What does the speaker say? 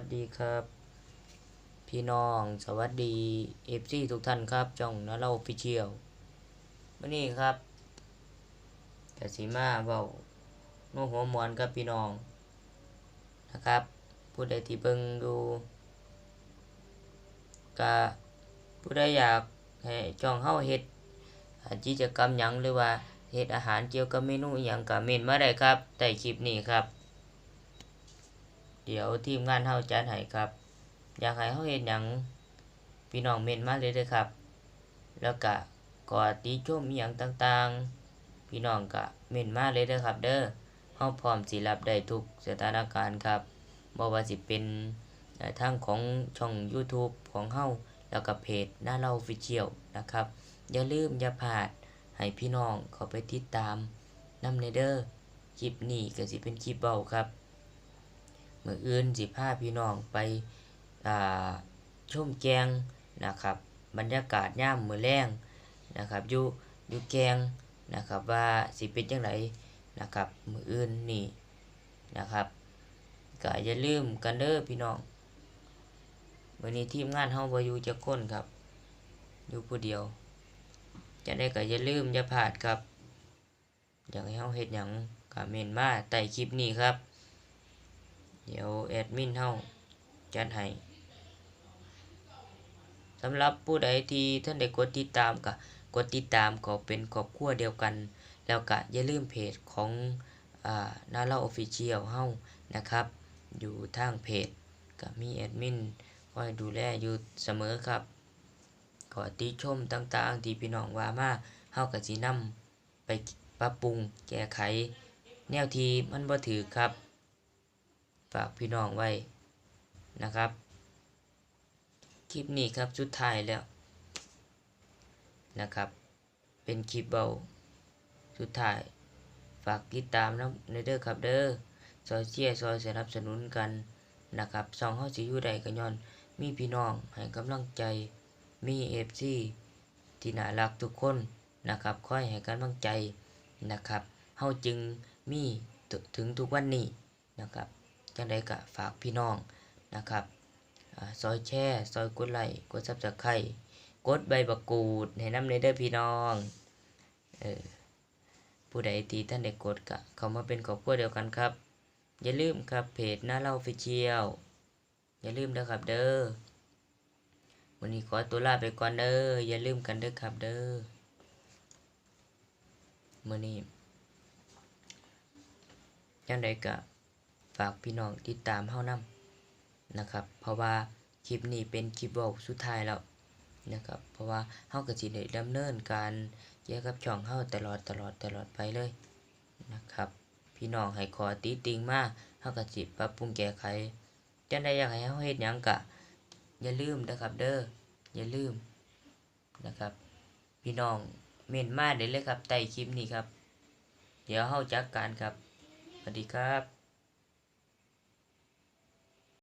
สดีครับ พี่น้องสวัสดีเอฟซีทุกท่านครับจ้องนะเราฟิเชียลวันนี้ครับกสิมาเบาโน้หัวมวนกับพี่น้องนะครับผู้ใดที่เบิ่งดูกะผู้ใดอยากให้จ้องเฮาเฮ็ดกิจกรรมหยังหรือว่าเฮ็ดอาหารเกี่ยวกับเมนูอหยังก็เมนมาได้ครับใต้คลิปนี้ครับ เดี๋ยวทีมงานเฮาจัดให้ครับ อยากให้เฮาเฮ็ดหยังพี่น้องเมนมาเลยเด้อครับ แล้วก็กอดติชมอีหยังต่างๆ พี่น้องก็เมนมาเลยเด้อครับ เด้อเฮาพร้อมสิรับได้ทุกสถานการณ์ครับบ่ว่าสิเป็นเอ่อทางของช่อง YouTube ของเฮาแล้วก็เพจหน้าเราฟิเชียลนะครับ อย่าลืมอย่าพลาดให้พี่น้องเข้าไปติดตามนำในเด้อคลิปนี้ก็สิเป็นคลิปเบาครับ มืออื่นสิพาพี่น้องไปอ่าชมแกงนะครับ บรรยากาศย่ามมือแรงนะครับอยู่อยู่แกงนะครับว่าสิเป็นจังไดนะครับ มืออื่นนี่นะครับก็อย่าลืมกันเด้อพี่น้องวันนี้ทีมงานเฮาบ่อยู่จักคนครับ อยู่ผู้เดียว จะได้ก็อย่าลืมอย่าพลาดครับ อยากให้เฮาเฮ็ดหยังก็เมนมาใต้คลิปนี้ครับ เดี๋ยวแอดมินเฮาจัดให้สำหรับผู้ใดที่ท่านได้กดติดตามก็กดติดตามก็เป็นครอบครัวเดียวกัน แล้วก็อย่าลืมเพจของอนาเล่าออฟฟิเชียลเฮานะครับ อยู่ทางเพจก็มีแอดมินคอยดูแลอยู่เสมอครับขอติชมต่างๆ ที่พี่น้องว่ามาเฮาก็สินำไปปรับปรุงแก้ไข แนวที่มันบ่ถือครับ ฝากพี่น้องไว้นะครับ คลิปนี้ครับสุดท้ายแล้วนะครับ เป็นคลิปเบาสุดท้าย ฝากติดตามนะในเด้อครับเด้อซอยเชียร์ซอยสนับสนุนกันนะครับสองเฮาสิอยู่ใดก็ย้อน มีพี่น้องให้กำลังใจมีเอฟซีที่น่ารักทุกคนนะครับคอยให้กำลังใจนะครับเฮาจึงมีถึงทุกวันนี้นะครับ จังใดก็ฝากพี่น้องนะครับซอยแช่ซอยกดไลค์กดซับสไครต์กดใบบักกูดให้น้ำในเด้อพี่น้องเออผู้ใดที่ท่านได้กดก็เขามาเป็นครอบครัวเดียวกันครับ อย่าลืมครับเพจหน้าเล่าฟิเชียลอย่าลืมนะครับเด้อวันนี้ขอตัวลาไปก่อนเด้ออย่าลืมกันเด้อครับเด้อมื้อนี้จังใดก็ ฝากพี่น้องติดตามเฮานำนะครับ เพราะว่าคลิปนี้เป็นคลิปเว้าสุดท้ายแล้วนะครับ เพราะว่าเฮาก็สิได้ดำเนินการเกี่ยวกับช่องเฮาตลอดตลอดตลอดไปเลยนะครับ พี่น้องให้ขอติติงมาเฮาก็สิปรับปรุงแก้ไขจังไดอยากให้เฮาเฮ็ดหยังก็อย่าลืมนะครับเด้ออย่าลืมนะครับ พี่น้องเม่นมาได้เลยครับใต้คลิปนี้ครับ เดี๋ยวเฮาจัดการครับสวัสดีครับ